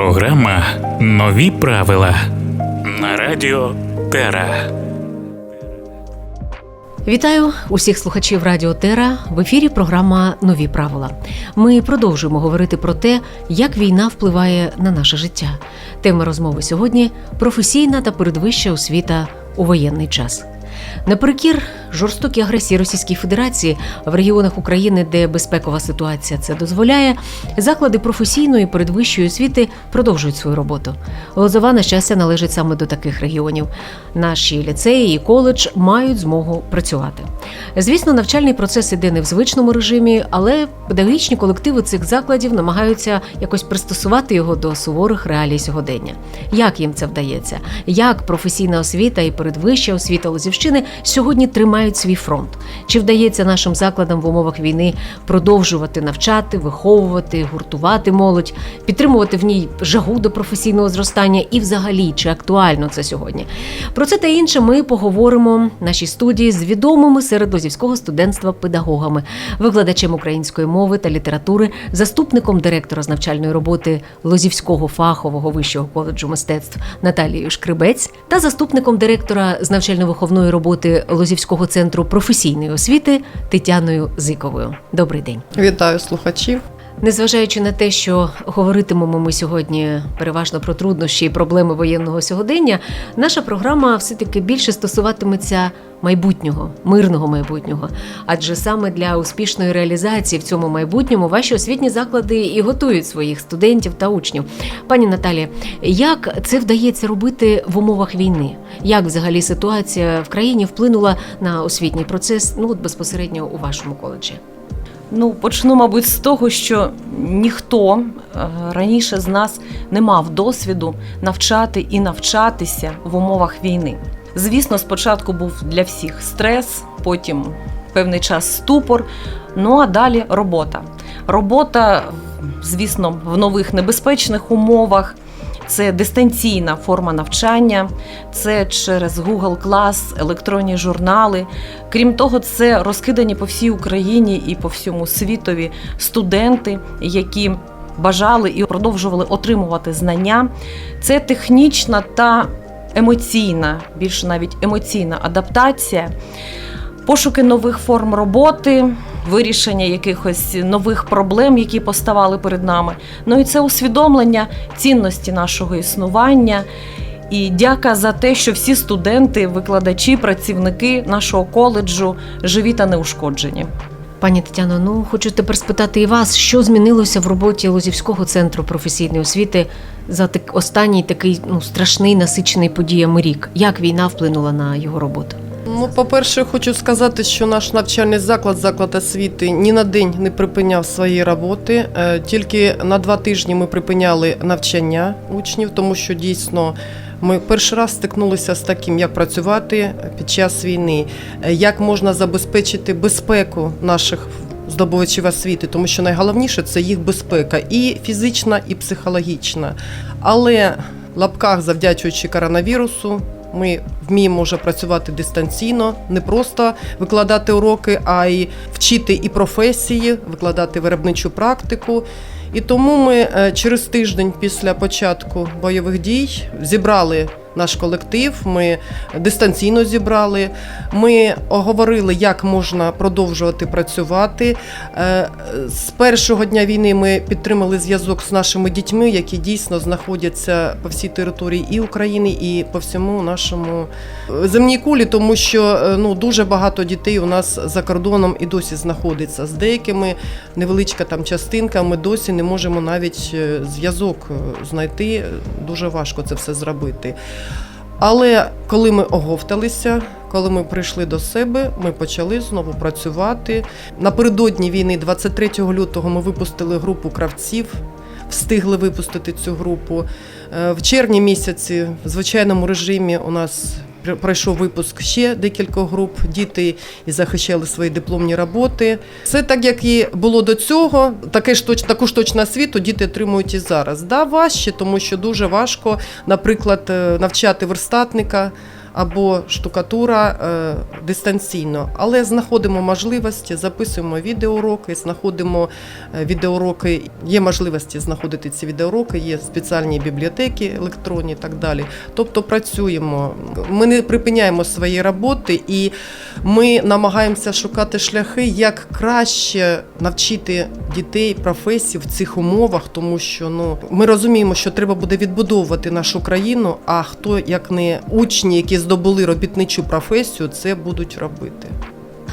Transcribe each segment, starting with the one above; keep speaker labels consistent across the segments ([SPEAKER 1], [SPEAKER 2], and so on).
[SPEAKER 1] Програма Нові правила на радіо Тера.
[SPEAKER 2] Вітаю усіх слухачів Радіо Тера. В ефірі програма Нові правила. Ми продовжуємо говорити про те, як війна впливає на наше життя. Тема розмови сьогодні професійна та передвища освіта у воєнний час. Наперекір жорстокій агресії Російської Федерації в регіонах України, де безпекова ситуація це дозволяє, заклади професійної передвищої освіти продовжують свою роботу. Лозова, на щастя, належить саме до таких регіонів. Наші ліцеї і коледж мають змогу працювати. Звісно, навчальний процес іде не в звичному режимі, але педагогічні колективи цих закладів намагаються якось пристосувати його до суворих реалій сьогодення. Як їм це вдається? Як професійна освіта і передвища освіта Лозівщини сьогодні тримають свій фронт? Чи вдається нашим закладам в умовах війни продовжувати навчати, виховувати, гуртувати молодь, підтримувати в ній жагу до професійного зростання і, взагалі, чи актуально це сьогодні? Про це та інше ми поговоримо в нашій студії з відомими серед лозівського студентства педагогами, викладачем української мови та літератури, заступником директора з навчальної роботи Лозівського фахового вищого коледжу мистецтв Наталією Шкрибець та заступником директора з навчально-виховної роботи Лозівського центру професійної освіти Тетяною Зиковою. Добрий день.
[SPEAKER 3] Вітаю слухачів.
[SPEAKER 2] Незважаючи на те, що говоритимемо ми сьогодні переважно про труднощі і проблеми воєнного сьогодення, наша програма все-таки більше стосуватиметься майбутнього, мирного майбутнього. Адже саме для успішної реалізації в цьому майбутньому ваші освітні заклади і готують своїх студентів та учнів. Пані Наталі, як це вдається робити в умовах війни? Як взагалі ситуація в країні вплинула на освітній процес? Ну от безпосередньо у вашому коледжі?
[SPEAKER 4] Ну, почну, мабуть, з того, що ніхто е, раніше з нас не мав досвіду навчати і навчатися в умовах війни. Звісно, спочатку був для всіх стрес, потім певний час ступор. Ну а далі робота. Робота, звісно, в нових небезпечних умовах. Це дистанційна форма навчання, це через Google Class, електронні журнали. Крім того, це розкидані по всій Україні і по всьому світові студенти, які бажали і продовжували отримувати знання. Це технічна та емоційна, більше навіть емоційна адаптація, пошуки нових форм роботи. Вирішення якихось нових проблем, які поставали перед нами. Ну і це усвідомлення цінності нашого існування. І дяка за те, що всі студенти, викладачі, працівники нашого коледжу живі та неушкоджені.
[SPEAKER 2] Пані Тетяно, ну хочу тепер спитати і вас, що змінилося в роботі Лозівського центру професійної освіти за останній такий ну страшний насичений подіями рік. Як війна вплинула на його роботу?
[SPEAKER 3] Ну, по-перше, хочу сказати, що наш навчальний заклад, заклад освіти, ні на день не припиняв свої роботи. Е, Тільки на два тижні ми припиняли навчання учнів, тому що дійсно. Ми перший раз стикнулися з таким, як працювати під час війни, е, як можна забезпечити безпеку наших здобувачів освіти, тому що найголовніше це їх безпека, і фізична, і психологічна. Але в лапках, завдячуючи коронавірусу, ми вміємо вже працювати дистанційно, не просто викладати уроки, а й вчити і професії, викладати виробничу практику. І тому ми е, через тиждень після початку бойових дій зібрали наш колектив. Ми дистанційно зібрали. Ми оговорили, як можна продовжувати працювати. Е, З першого дня війни ми підтримали зв'язок з нашими дітьми, які дійсно знаходяться по всій території і України, і по всьому нашому е, земній кулі, тому що е, ну дуже багато дітей у нас за кордоном і досі знаходиться. З деякими невеличка там частинка. Ми досі не можемо навіть зв'язок знайти. Дуже важко це все зробити. Але коли ми оговталися, коли ми прийшли до себе, ми почали знову працювати. Напередодні війни, 23 лютого, ми випустили групу кравців. Встигли випустити цю групу. Е, В червні місяці в звичайному режимі у нас пройшов випуск ще декількох груп. Діти і захищали свої дипломні роботи. Все так, як і було до цього. Таке ж точ, таку ж точну освіту діти отримують і зараз. Да, важче, тому що дуже важко, наприклад, е, навчати верстатника або штукатура е, дистанційно. Але знаходимо можливості, записуємо відеоуроки, знаходимо е, відеоуроки. Є можливості знаходити ці відеоуроки, є спеціальні бібліотеки електронні і так далі. Тобто працюємо. Ми не припиняємо свої роботи і ми намагаємося шукати шляхи, як краще навчити дітей професії в цих умовах, тому що ну ми розуміємо, що треба буде відбудовувати нашу країну. А хто як не учні, які здобули робітничу професію, це будуть робити.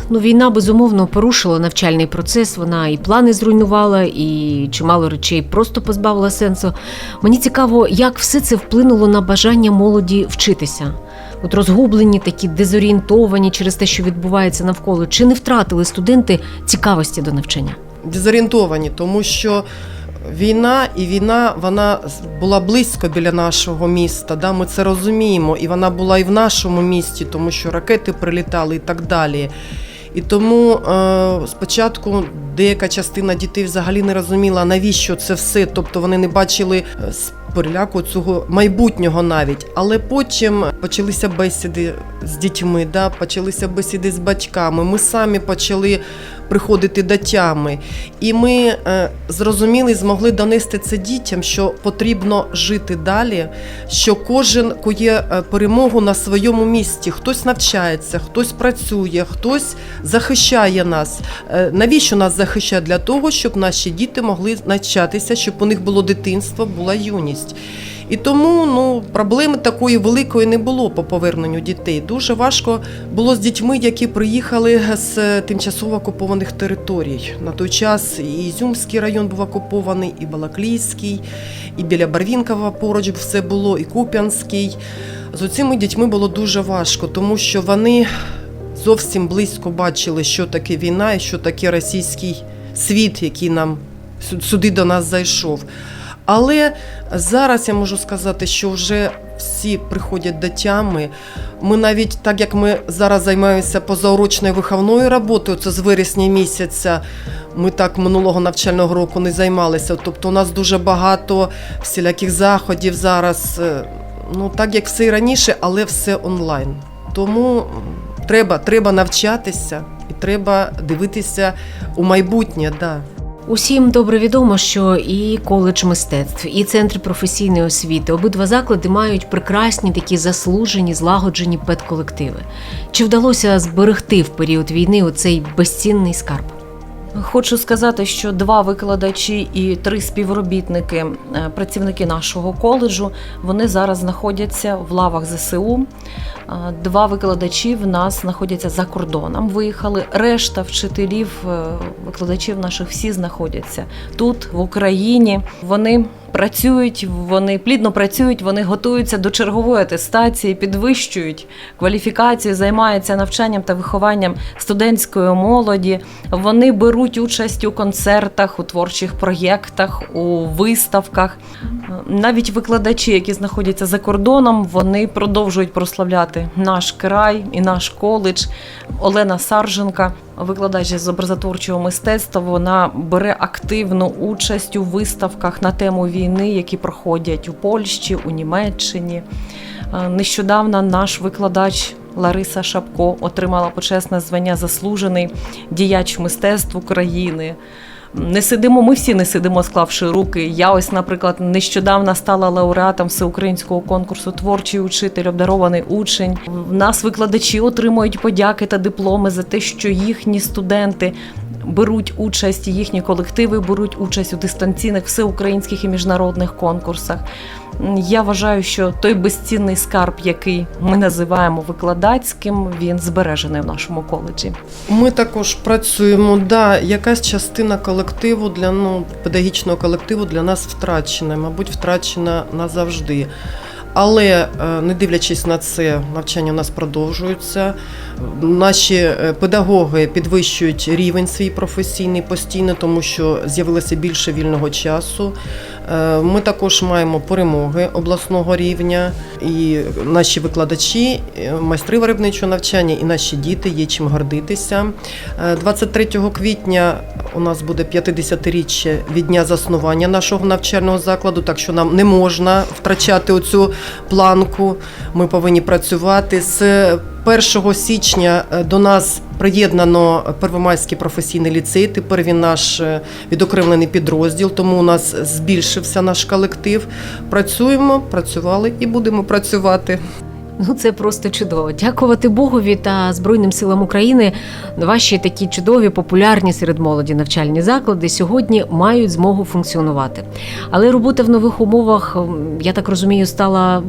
[SPEAKER 2] Ну, війна безумовно порушила навчальний процес. Вона і плани зруйнувала, і чимало речей просто позбавила сенсу. Мені цікаво, як все це вплинуло на бажання молоді вчитися. От розгублені, такі дезорієнтовані через те, що відбувається навколо, чи не втратили студенти цікавості до навчання?
[SPEAKER 3] дезорієнтовані, тому що війна і війна вона була близько біля нашого міста. Да? Ми це розуміємо, і вона була і в нашому місті, тому що ракети прилітали і так далі. І тому е, спочатку деяка частина дітей взагалі не розуміла, навіщо це все. Тобто вони не бачили е, з переляку цього майбутнього навіть. Але потім почалися бесіди з дітьми, да? почалися бесіди з батьками. Ми самі почали приходити до тями. І ми е, зрозуміли, змогли донести це дітям, що потрібно жити далі, що кожен кує е, перемогу на своєму місці. Хтось навчається, хтось працює, хтось захищає нас. Е, навіщо нас захищає? Для того, щоб наші діти могли навчатися, щоб у них було дитинство, була юність. І тому ну, проблеми такої великої не було по поверненню дітей. Дуже важко було з дітьми, які приїхали з тимчасово окупованих територій. На той час і Ізюмський район був окупований, і Балаклійський, і біля Барвінкова поруч все було, і Куп'янський. З цими дітьми було дуже важко, тому що вони зовсім близько бачили, що таке війна і що таке російський світ, який нам сю- сюди до нас зайшов. Але зараз я можу сказати, що вже всі приходять до тями. Ми навіть так як ми зараз займаємося позаурочною виховною роботою, це з вересня місяця. Ми так минулого навчального року не займалися. Тобто, у нас дуже багато всіляких заходів зараз. е, Ну так як все і раніше, але все онлайн. Тому треба, треба навчатися і треба дивитися у майбутнє. Да.
[SPEAKER 2] Усім добре відомо, що і коледж мистецтв, і центр професійної освіти обидва заклади мають прекрасні такі заслужені, злагоджені педколективи. Чи вдалося зберегти в період війни оцей безцінний скарб?
[SPEAKER 4] Хочу сказати, що два викладачі і три співробітники, е, працівники нашого коледжу, вони зараз знаходяться в лавах ЗСУ. Е, Два викладачі в нас знаходяться за кордоном. Виїхали. Решта вчителів, е, викладачів наших всі знаходяться тут, в Україні. Вони працюють, вони плідно працюють, вони готуються до чергової атестації, підвищують кваліфікацію, займаються навчанням та вихованням студентської молоді. Вони беруть участь у концертах, у творчих проєктах, у виставках. Навіть викладачі, які знаходяться за кордоном, вони продовжують прославляти наш край і наш коледж. Олена Сарженка, викладач з образотворчого мистецтва, вона бере активну участь у виставках на тему війни, які проходять у Польщі, у Німеччині. Е, Нещодавно наш викладач Лариса Шапко отримала почесне звання заслужений діяч мистецтв України. Не сидимо, ми всі не сидимо, склавши руки. Я ось, наприклад, нещодавно стала лауреатом всеукраїнського конкурсу Творчий учитель, обдарований учень. В нас викладачі отримують подяки та дипломи за те, що їхні студенти беруть участь, їхні колективи беруть участь у дистанційних всеукраїнських і міжнародних конкурсах. Я вважаю, що той безцінний скарб, який ми називаємо викладацьким, він збережений в нашому коледжі.
[SPEAKER 3] Ми також працюємо. Да, якась частина колективу для ну, педагогічного колективу для нас втрачена, мабуть, втрачена назавжди. Але е, не дивлячись на це, навчання у нас продовжується. Наші е, педагоги підвищують рівень свій професійний постійно, тому що з'явилося більше вільного часу. Е, Ми також маємо перемоги обласного рівня, і наші викладачі, е, майстри виробничого навчання, і наші діти є чим гордитися. Е, 23 квітня у нас буде 50-річчя від дня заснування нашого навчального закладу, так що нам не можна втрачати оцю планку. Ми повинні працювати з 1 січня е, до нас приєднано Первомайський професійний ліцей. Тепер він наш е, відокремлений підрозділ, тому у нас збільшився наш колектив. Працюємо, працювали і будемо працювати.
[SPEAKER 2] Ну це просто чудово. Дякувати Богові та Збройним силам України. Ваші такі чудові, популярні серед молоді навчальні заклади сьогодні мають змогу функціонувати. Але робота в нових умовах, я так розумію, стала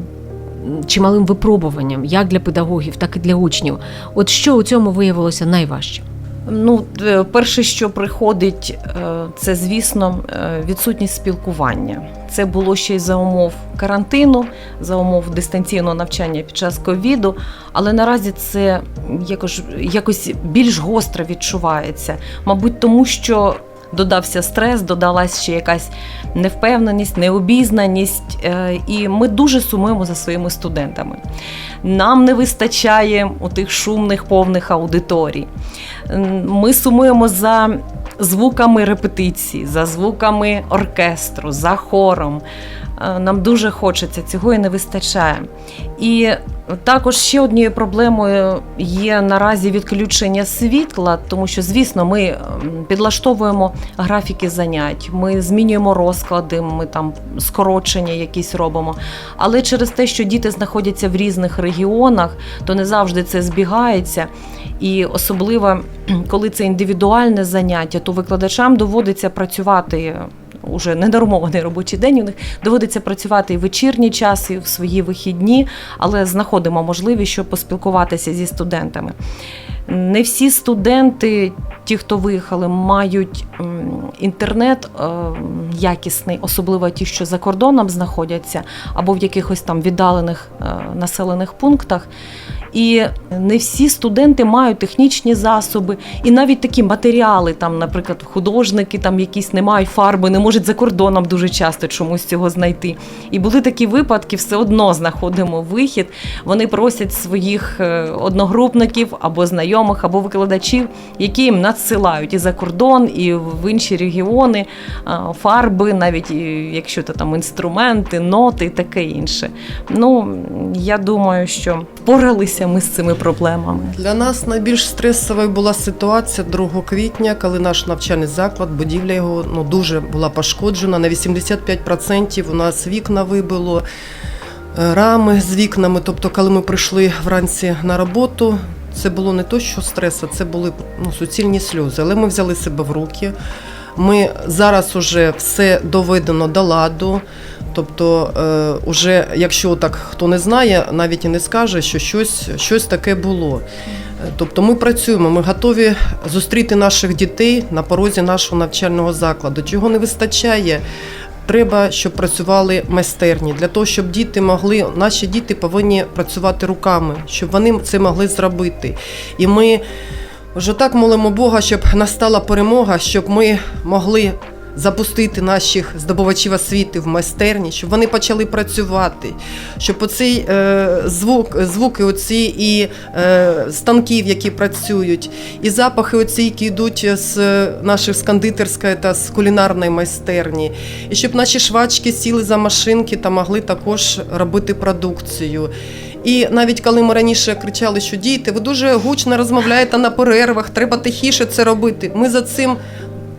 [SPEAKER 2] чималим випробуванням як для педагогів, так і для учнів. От що у цьому виявилося найважче?
[SPEAKER 4] Ну, е, перше, що приходить, е, це, звісно, е, відсутність спілкування. Це було ще й за умов карантину, за умов дистанційного навчання під час ковіду. Але наразі це якось, якось більш гостро відчувається. Мабуть, тому що додався стрес, додалась ще якась невпевненість, необізнаність, е, і ми дуже сумуємо за своїми студентами. Нам не вистачає у тих шумних повних аудиторій. Ми сумуємо за звуками репетиції, за звуками оркестру, за хором. Е, Нам дуже хочеться, цього і не вистачає. І також ще однією проблемою є наразі відключення світла, тому що, звісно, ми підлаштовуємо графіки занять, ми змінюємо розклади, ми там скорочення якісь робимо. Але через те, що діти знаходяться в різних регіонах, то не завжди це збігається. І особливо, коли це індивідуальне заняття, то викладачам доводиться працювати уже ненормований робочий день. У них доводиться працювати і в вечірній час, і в свої вихідні, але знаходимо можливість, щоб поспілкуватися зі студентами. Не всі студенти, ті, хто виїхали, мають інтернет е, якісний, особливо ті, що за кордоном знаходяться, або в якихось там віддалених е, населених пунктах. І не всі студенти мають технічні засоби, і навіть такі матеріали, там, наприклад, художники там якісь не мають фарби, не можуть за кордоном дуже часто чомусь цього знайти. І були такі випадки, все одно знаходимо вихід. Вони просять своїх е, одногрупників або знайомих, або викладачів, які їм надсилають і за кордон, і в інші регіони фарби, навіть якщо то там інструменти, ноти і таке інше. Ну я думаю, що впоралися ми з цими проблемами.
[SPEAKER 3] Для нас найбільш стресовою була ситуація 2 квітня, коли наш навчальний заклад, будівля його ну, дуже була пошкоджена. На 85% у нас вікна вибило, е, рами з вікнами. Тобто, коли ми прийшли вранці на роботу, це було не то, що стрес, а це були ну, суцільні сльози. Але ми взяли себе в руки. Ми зараз уже все доведено до ладу. Тобто, е, уже, якщо так хто не знає, навіть і не скаже, що щось, щось таке було. Тобто ми працюємо, ми готові зустріти наших дітей на порозі нашого навчального закладу. Чого не вистачає? Треба, щоб працювали майстерні для того, щоб діти могли, наші діти повинні працювати руками, щоб вони це могли зробити. І ми вже так молимо Бога, щоб настала перемога, щоб ми могли запустити наших здобувачів освіти в майстерні, щоб вони почали працювати, щоб оцей е, звук, звуки оці і е, станків, які працюють, і запахи оці, які йдуть з наших з кондитерської та з кулінарної майстерні, і щоб наші швачки сіли за машинки та могли також робити продукцію. І навіть коли ми раніше кричали, що діти, ви дуже гучно розмовляєте на перервах, треба тихіше це робити. Ми за цим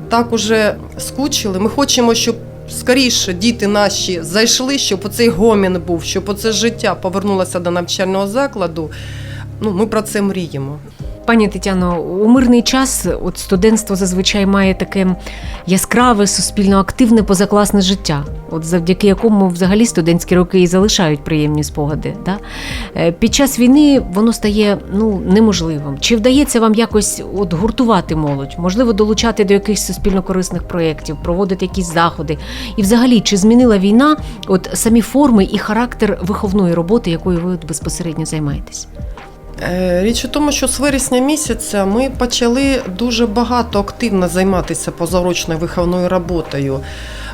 [SPEAKER 3] так уже скучили. Ми хочемо, щоб скоріше діти наші зайшли, щоб оцей гомін був, щоб оце життя повернулося до навчального закладу. Ну, ми про це мріємо.
[SPEAKER 2] Пані Тетяно, у мирний час от студентство зазвичай має таке яскраве, суспільно активне позакласне життя, от завдяки якому взагалі студентські роки і залишають приємні спогади. Да? Е, Під час війни воно стає ну, неможливим. Чи вдається вам якось от гуртувати молодь, можливо, долучати до якихось суспільно-корисних проєктів, проводити якісь заходи? І взагалі, чи змінила війна от самі форми і характер виховної роботи, якою ви безпосередньо займаєтесь?
[SPEAKER 3] Е, Річ у тому, що з вересня місяця ми почали дуже багато активно займатися позаурочною виховною роботою.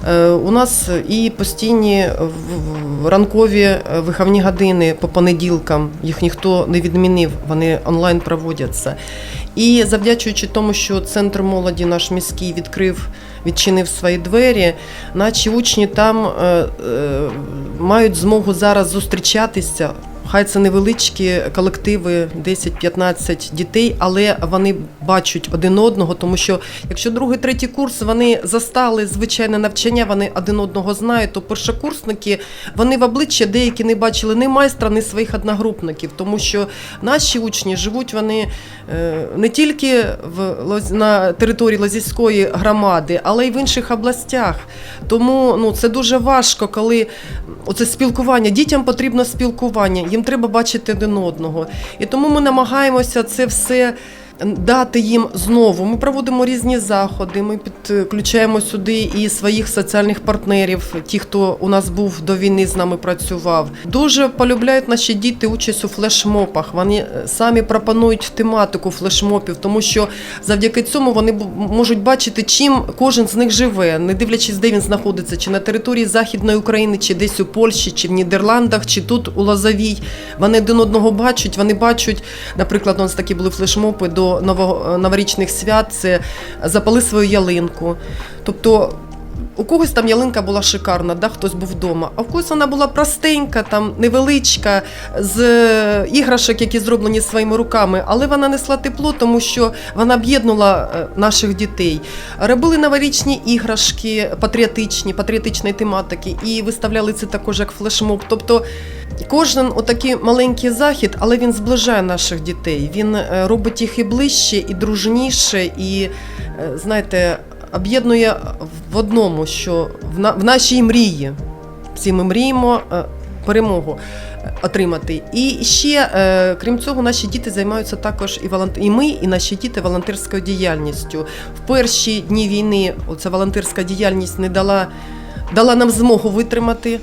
[SPEAKER 3] Е, У нас і постійні ранкові е, виховні години по понеділкам, їх ніхто не відмінив, вони онлайн проводяться. І завдячуючи тому, що центр молоді наш міський відкрив, відчинив свої двері, наші учні там мають змогу зараз зустрічатися. Хай це невеличкі колективи, 10-15 дітей, але вони бачать один одного, тому що якщо другий, третій курс вони застали звичайне навчання, вони один одного знають, то першокурсники вони в обличчя деякі не бачили ні майстра, ні своїх одногрупників, тому що наші учні живуть вони е, не тільки в на території Лозівської громади, але й в інших областях. Тому ну це дуже важко, коли оце спілкування. Дітям потрібно спілкування, їм треба бачити один одного. І тому ми намагаємося це все. Дати їм знову. Ми проводимо різні заходи. Ми підключаємо сюди і своїх соціальних партнерів, ті, хто у нас був до війни з нами працював. Дуже полюбляють наші діти участь у флешмопах. Вони е, самі пропонують тематику флешмопів, тому що завдяки цьому вони можуть бачити, чим кожен з них живе, не дивлячись, де він знаходиться, чи на території Західної України, чи десь у Польщі, чи в Нідерландах, чи тут у Лозовій. Вони один одного бачать. Вони бачать, наприклад, у нас такі були флешмопи до нового новорічних свят. Це запали свою ялинку. Тобто. У когось там ялинка була шикарна, да, хтось був вдома, а в когось вона була простенька, там невеличка, з е, іграшок, які зроблені своїми руками, але вона несла тепло, тому що вона об'єднала е, наших дітей. Робили новорічні іграшки, патріотичні, патріотичної тематики, і виставляли це також як флешмоб. Тобто кожен отакий маленький захід, але він зближає наших дітей. Він е, робить їх і ближче, і дружніше, і знаєте, об'єднує в одному, що в, на, в нашій мрії. Всі ми мріємо е, перемогу е, отримати. І ще, е, крім цього, наші діти займаються також і волонт... і ми, і наші діти волонтерською діяльністю. В перші дні війни оця волонтерська діяльність не дала, дала нам змогу витримати.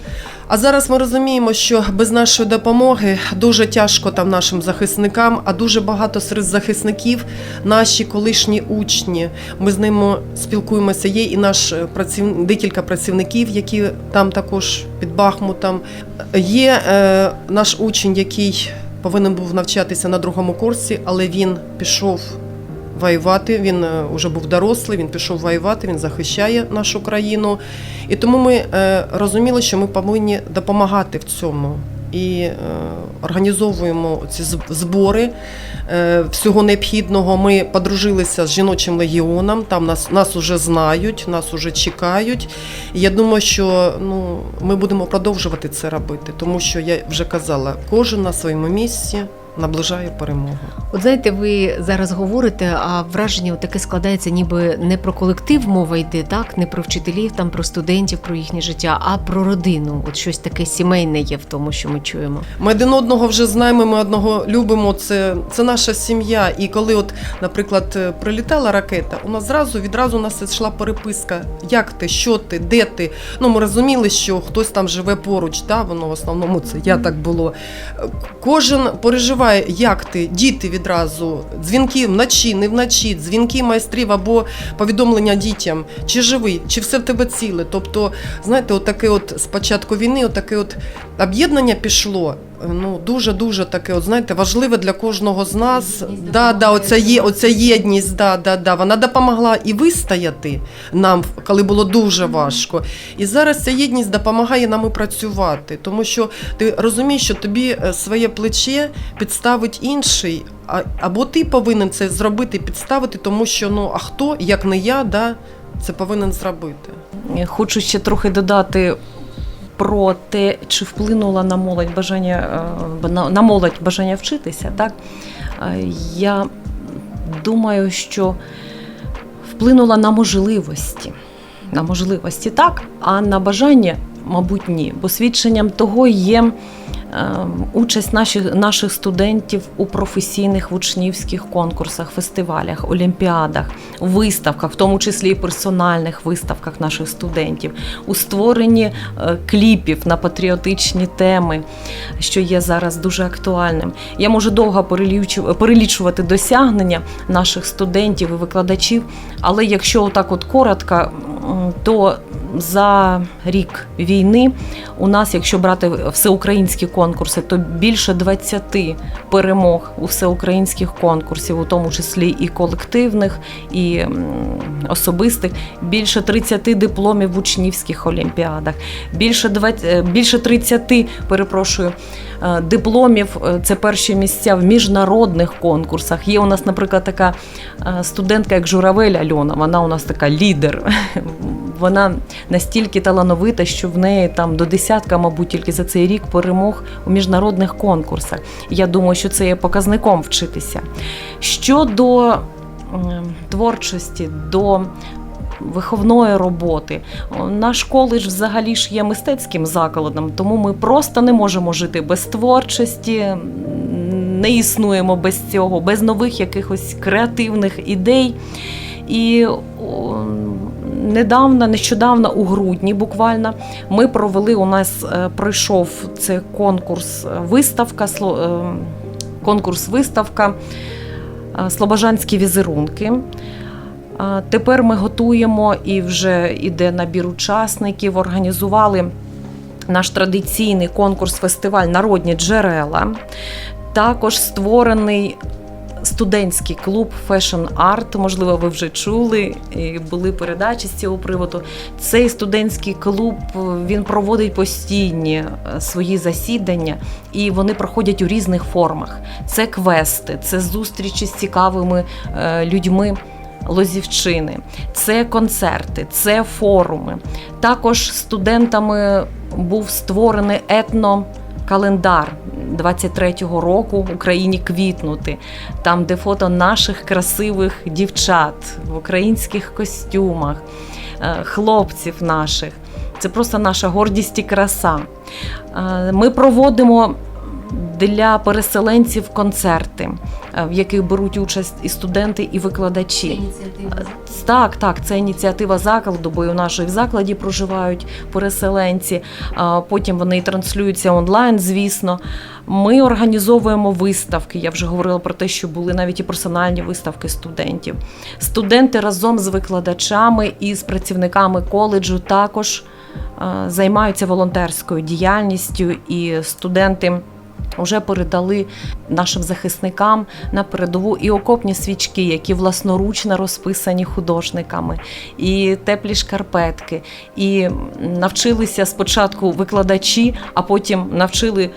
[SPEAKER 3] А зараз ми розуміємо, що без нашої допомоги дуже тяжко там нашим захисникам, а дуже багато серед захисників наші колишні учні. Ми з ними спілкуємося. Є і наш праців... декілька працівників, які там також під Бахмутом. Є е, наш учень, який повинен був навчатися на другому курсі, але він пішов. Воювати він вже був дорослий, він пішов воювати, він захищає нашу країну. І тому ми е, розуміли, що ми повинні допомагати в цьому. І е, організовуємо ці збори е, всього необхідного. Ми подружилися з жіночим легіоном. Там нас нас уже знають, нас уже чекають. Я думаю, що ну ми будемо продовжувати це робити, тому що я вже казала, кожен на своєму місці наближає перемогу.
[SPEAKER 2] От знаєте, ви зараз говорите, а враження таке складається, ніби не про колектив мова йде, так не про вчителів, там про студентів, про їхнє життя, а про родину. От щось таке сімейне є в тому, що ми чуємо.
[SPEAKER 3] Ми один одного вже знаємо, ми одного любимо. Це, це наша сім'я. І коли, от, наприклад, е, прилітала ракета, у нас зразу відразу у нас йшла переписка. Як ти, що ти, де ти? Ну, ми розуміли, що хтось там живе поруч. Да? Воно в основному це я так було. Е, Кожен переживає, як ти, діти відразу, дзвінки вночі, не вночі, дзвінки майстрів або повідомлення дітям, чи живий, чи все в тебе ціле. Тобто, знаєте, отаке от спочатку початку війни, отаке от об'єднання пішло. Ну дуже дуже таке, от знаєте, важливе для кожного з нас. Да, да, оця є, оця єдність, да, да, да. Вона допомогла і вистояти нам, коли було дуже важко. І зараз ця єдність допомагає нам і працювати, тому що ти розумієш, що тобі е, своє плече підставить інший, а, або ти повинен це зробити, підставити, тому що ну а хто, як не я, да, це повинен зробити.
[SPEAKER 4] Хочу ще трохи додати про те, чи вплинуло на молодь бажання е, на- молодь бажання вчитися. Так Е, я думаю, що вплинула на можливості. На можливості так, а на бажання мабуть, ні. Бо свідченням того є участь наших, наших студентів у професійних учнівських конкурсах, фестивалях, олімпіадах, виставках, в тому числі і персональних виставках наших студентів, у створенні е, кліпів на патріотичні теми, що є зараз дуже актуальним. Я можу довго перелічувати досягнення наших студентів і викладачів, але якщо отак от коротко, то за рік війни у нас, якщо брати всеукраїнські конкурси, то більше 20 перемог у всеукраїнських конкурсів, у тому числі і колективних, і особистих, більше 30 дипломів в учнівських олімпіадах, більше 20, е, більше 30, перепрошую, е, дипломів. е, Це перші місця в міжнародних конкурсах. Є у нас, наприклад, така студентка, як Журавель Альона. Вона у нас така лідер. Вона настільки талановита, що в неї там до десятка, мабуть, тільки за цей рік перемог у міжнародних конкурсах. Я думаю, що це є показником вчитися. Щодо творчості, до виховної роботи. Наш коледж взагалі ж є мистецьким закладом, тому ми просто не можемо жити без творчості, не існуємо без цього, без нових якихось креативних ідей. І недавно, нещодавно, у грудні, буквально, ми провели. У нас е, пройшов це конкурс, е, виставка, е, конкурс виставка Слобожанські візерунки. Тепер ми готуємо і вже йде набір учасників. Організували наш традиційний конкурс-фестиваль Народні джерела. Також створений студентський клуб Fashion Art. Можливо, ви вже чули і були передачі з цього приводу. Цей студентський клуб він проводить постійні е, свої засідання, і вони проходять у різних формах. Це квести, це зустрічі з цікавими е, людьми. Лозівчини, це концерти, це форуми. Також студентами був створений етнокалендар 23-го року Україні квітнути, там, де фото наших красивих дівчат в українських костюмах, е, хлопців наших. Це просто наша гордість і краса. Е, Ми проводимо для переселенців концерти, в яких беруть участь і студенти, і викладачі. Так, так, це ініціатива закладу, бо і у нашій закладі проживають переселенці. Потім вони транслюються онлайн, звісно. Ми організовуємо виставки. Я вже говорила про те, що були навіть і персональні виставки студентів. Студенти разом з викладачами і з працівниками коледжу також е, займаються волонтерською діяльністю, і студенти. Вже передали нашим захисникам на передову і окопні свічки, які власноручно розписані художниками, і теплі шкарпетки. І навчилися спочатку викладачі, а потім навчили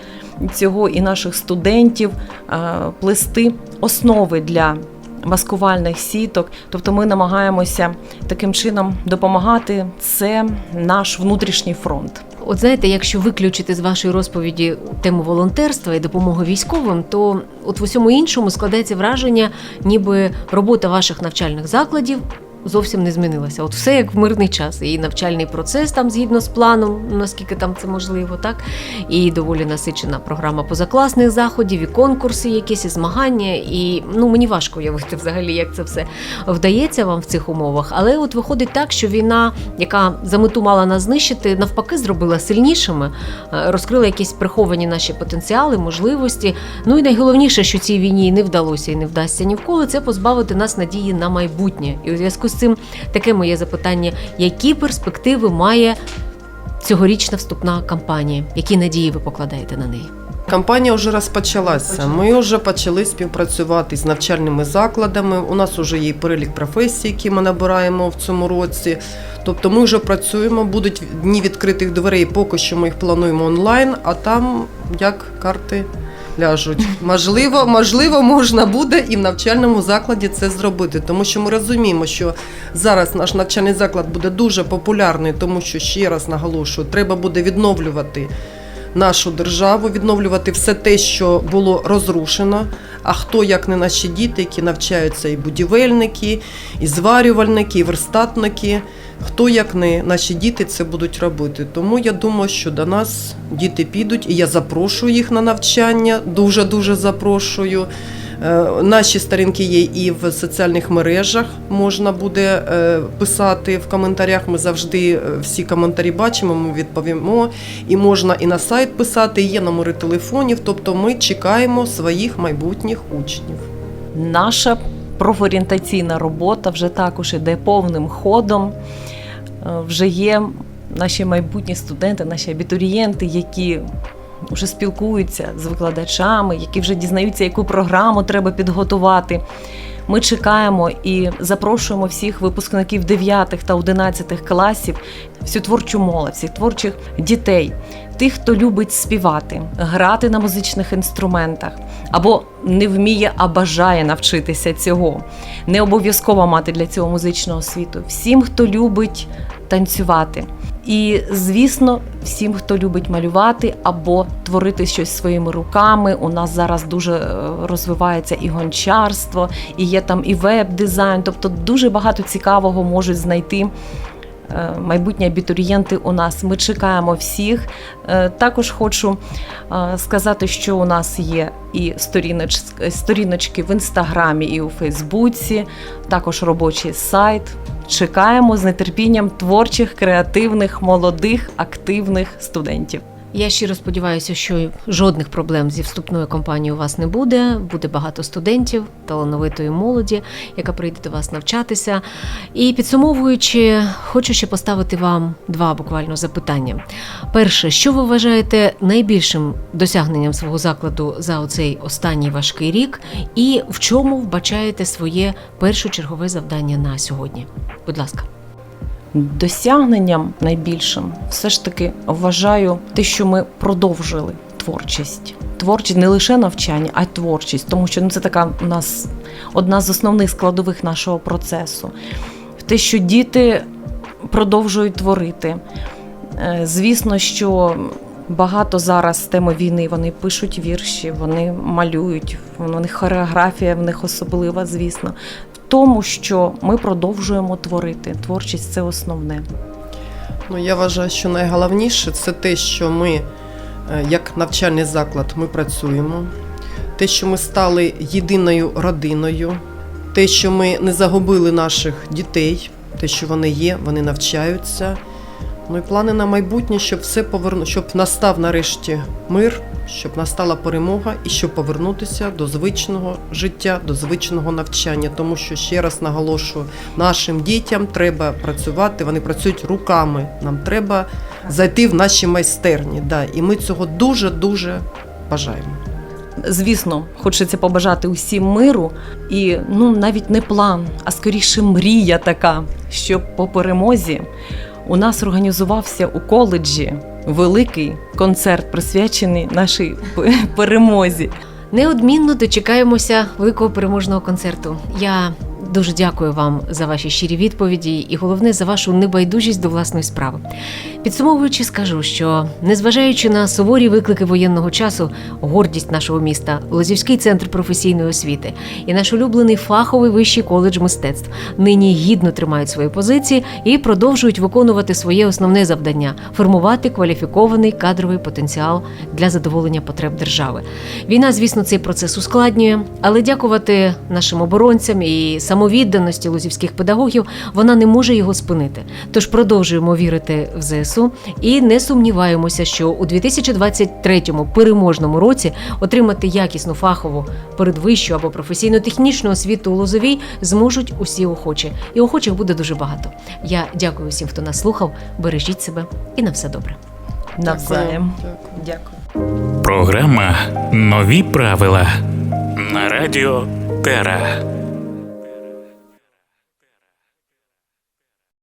[SPEAKER 4] цього і наших студентів е, плести основи для маскувальних сіток. Тобто ми намагаємося таким чином допомагати. Це наш внутрішній фронт.
[SPEAKER 2] От знаєте, якщо виключити з вашої розповіді тему волонтерства і допомоги військовим, то от в усьому іншому складається враження, ніби робота ваших навчальних закладів зовсім не змінилася. От все як в мирний час. І навчальний процес там згідно з планом, наскільки там це можливо, так і доволі насичена програма позакласних заходів, і конкурси, якісь і змагання. І ну мені важко уявити взагалі, як це все вдається вам в цих умовах. Але от виходить так, що війна, яка за мету мала нас знищити, навпаки, зробила сильнішими, е, розкрила якісь приховані наші потенціали, можливості. Ну і найголовніше, що цій війні не вдалося і не вдасться ніколи, це позбавити нас надії на майбутнє. І у зв'язку з цим таке моє запитання: які перспективи має цьогорічна вступна кампанія? Які надії ви покладаєте на неї?
[SPEAKER 3] Кампанія вже розпочалася. Ми вже почали співпрацювати з навчальними закладами. У нас вже є перелік професій, які ми набираємо в цьому році. Тобто ми вже працюємо, будуть дні відкритих дверей, поки що ми їх плануємо онлайн, а там як карти ляжуть. Можливо, можливо, можна буде і в навчальному закладі це зробити, тому що ми розуміємо, що зараз наш навчальний заклад буде дуже популярний, тому що ще раз наголошую, треба буде відновлювати нашу державу, відновлювати все те, що було розрушено. А хто, як не наші діти, які навчаються і будівельники, і зварювальники, і верстатники. Хто як не наші діти це будуть робити. Тому я думаю, що до нас діти підуть, і я запрошую їх на навчання. Дуже дуже запрошую. Е, Наші сторінки є і в соціальних мережах. Можна буде е, писати в коментарях. Ми завжди е, всі коментарі бачимо, ми відповімо. І можна і на сайт писати, і є номери телефонів. Тобто ми чекаємо своїх майбутніх учнів.
[SPEAKER 4] Наша профорієнтаційна робота вже також іде повним ходом. Е, Вже є наші майбутні студенти, наші абітурієнти, які вже спілкуються з викладачами, які вже дізнаються, яку програму треба підготувати. Ми чекаємо і запрошуємо всіх випускників 9 та 11 класів, всю творчу молодь, всіх творчих дітей, тих, хто любить співати, грати на музичних інструментах, або не вміє, а бажає навчитися цього. Не обов'язково мати для цього музичного освіту. Всім, хто любить танцювати. І, звісно, всім, хто любить малювати або творити щось своїми руками. У нас зараз дуже е, розвивається і гончарство, і є там і веб-дизайн. Тобто дуже багато цікавого можуть знайти майбутні абітурієнти у нас. Ми чекаємо всіх. Е, Також хочу е, сказати, що у нас є і сторіноч, сторіночки в інстаграмі, і у Фейсбуці, також робочий сайт. Чекаємо з нетерпінням творчих, креативних, молодих, активних студентів.
[SPEAKER 2] Я щиро сподіваюся, що жодних проблем зі вступною кампанією у вас не буде. Буде багато студентів, талановитої молоді, яка прийде до вас навчатися. І підсумовуючи, хочу ще поставити вам два буквально запитання. Перше, що ви вважаєте найбільшим досягненням свого закладу за оцей останній важкий рік, і в чому вбачаєте своє першочергове завдання на сьогодні? Будь ласка.
[SPEAKER 4] Досягненням найбільшим все ж таки вважаю те, що ми продовжили творчість. Творчість не лише навчання, а й творчість, тому що ну, це така у нас одна з основних складових нашого процесу. Те, що діти продовжують творити. Е, Звісно, що багато зараз теми війни вони пишуть вірші, вони малюють, у них хореографія в них особлива, звісно. Тому, що ми продовжуємо творити. Творчість це основне.
[SPEAKER 3] Ну, я вважаю, що найголовніше це те, що ми, е, як навчальний заклад, ми працюємо, те, що ми стали єдиною родиною, те, що ми не загубили наших дітей, те, що вони є, вони навчаються. Ну і плани на майбутнє, щоб все поверну, щоб настав нарешті мир, щоб настала перемога і щоб повернутися до звичного життя, до звичного навчання. Тому що ще раз наголошую, нашим дітям треба працювати, вони працюють руками. Нам треба зайти в наші майстерні. Да, і ми цього дуже дуже бажаємо.
[SPEAKER 4] Звісно, хочеться побажати усім миру і ну навіть не план, а скоріше мрія така, щоб по перемозі у нас організувався у коледжі великий концерт, присвячений нашій перемозі.
[SPEAKER 2] Неодмінно дочекаємося великого переможного концерту. Я дуже дякую вам за ваші щирі відповіді і головне за вашу небайдужість до власної справи. Підсумовуючи, скажу, що незважаючи на суворі виклики воєнного часу, гордість нашого міста, Лозівський центр професійної освіти і наш улюблений фаховий вищий коледж мистецтв нині гідно тримають свої позиції і продовжують виконувати своє основне завдання формувати кваліфікований кадровий потенціал для задоволення потреб держави. Війна, звісно, цей процес ускладнює, але дякувати нашим оборонцям і самовідданості лузівських педагогів вона не може його спинити. Тож продовжуємо вірити в ЗСУ і не сумніваємося, що у 2023 переможному році отримати якісну фахову передвищу або професійно-технічну освіту у Лозовій зможуть усі охочі, і охочих буде дуже багато. Я дякую всім, хто нас слухав. Бережіть себе і на все добре.
[SPEAKER 4] Навзаєм.
[SPEAKER 3] Дякую.
[SPEAKER 4] Дякую.
[SPEAKER 1] Програма Нові правила на радіо Тера.